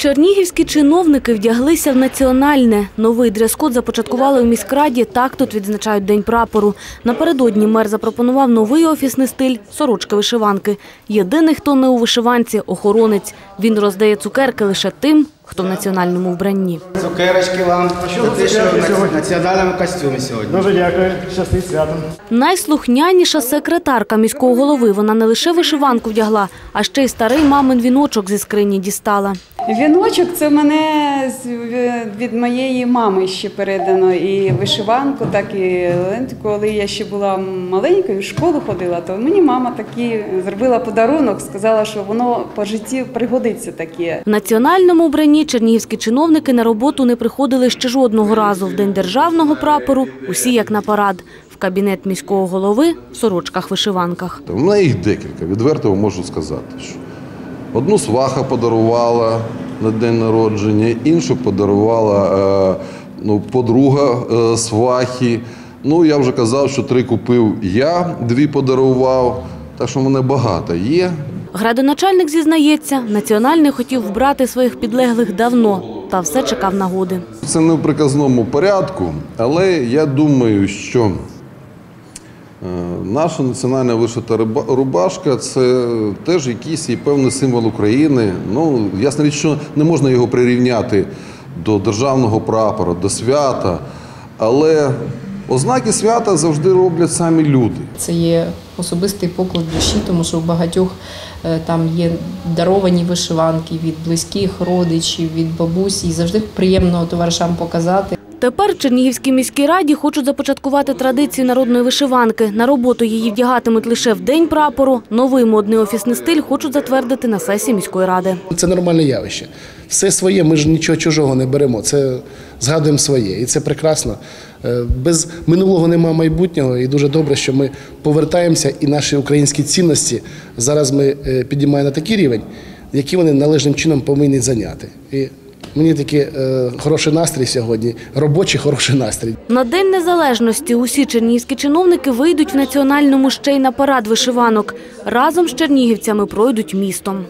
Чернігівські чиновники вдяглися в національне. Новий дрес-код започаткували у міськраді. Так тут відзначають День прапору. Напередодні мер запропонував новий офісний стиль – сорочки-вишиванки. Єдиний, хто не у вишиванці – охоронець. Він роздає цукерки лише тим, хто в національному вбранні. Цукерочки вам. що За те, що в національному костюмі сьогодні. Дуже дякую, щастить святом. Найслухняніша секретарка міського голови. Вона не лише вишиванку вдягла, а ще й старий мамин віночок зі скрині дістала. Віночок це мене з- від моєї мами ще передано. І вишиванку, так і ленту. Коли я ще була маленькою, в школу ходила, то мені мама такі зробила подарунок, сказала, що воно по житті пригодиться таке. В національному вбранні чернігівські чиновники на роботу не приходили ще жодного разу. В день державного прапору усі як на парад. В кабінет міського голови в сорочках-вишиванках. У мене їх декілька, відверто можу сказати. Що одну сваха подарувала на день народження, іншу подарувала е, ну, подруга е, свахи. Ну, я вже казав, що три купив я, дві подарував. Так що в мене багато є. Градоначальник зізнається, національний хотів вбрати своїх підлеглих давно, та все чекав нагоди. Це не в приказному порядку, але я думаю, що е, наша національна вишита рубашка це теж якийсь і певний символ України. Ну, ясна річ, що не можна його прирівняти до державного прапора, до свята. Але ознаки свята завжди роблять самі люди. Це є особистий поклик душі, тому що у багатьох е, там є даровані вишиванки від близьких родичів, від бабусі. І завжди приємно товаришам показати. Тепер Чернігівській міській раді хочуть започаткувати традицію народної вишиванки. На роботу її вдягатимуть лише в день прапору. Новий модний офісний стиль хочуть затвердити на сесії міської ради. Це нормальне явище. Все своє, ми ж нічого чужого не беремо. Це згадуємо своє, і це прекрасно. Е, Без минулого нема майбутнього, і дуже добре, що ми повертаємося, і наші українські цінності зараз ми е, підіймаємо на такий рівень, який вони належним чином повинні зайняти. І мені такий е, хороший настрій сьогодні, робочий хороший настрій. На День Незалежності усі чернігівські чиновники вийдуть в національному ще й на парад вишиванок. Разом з чернігівцями пройдуть містом.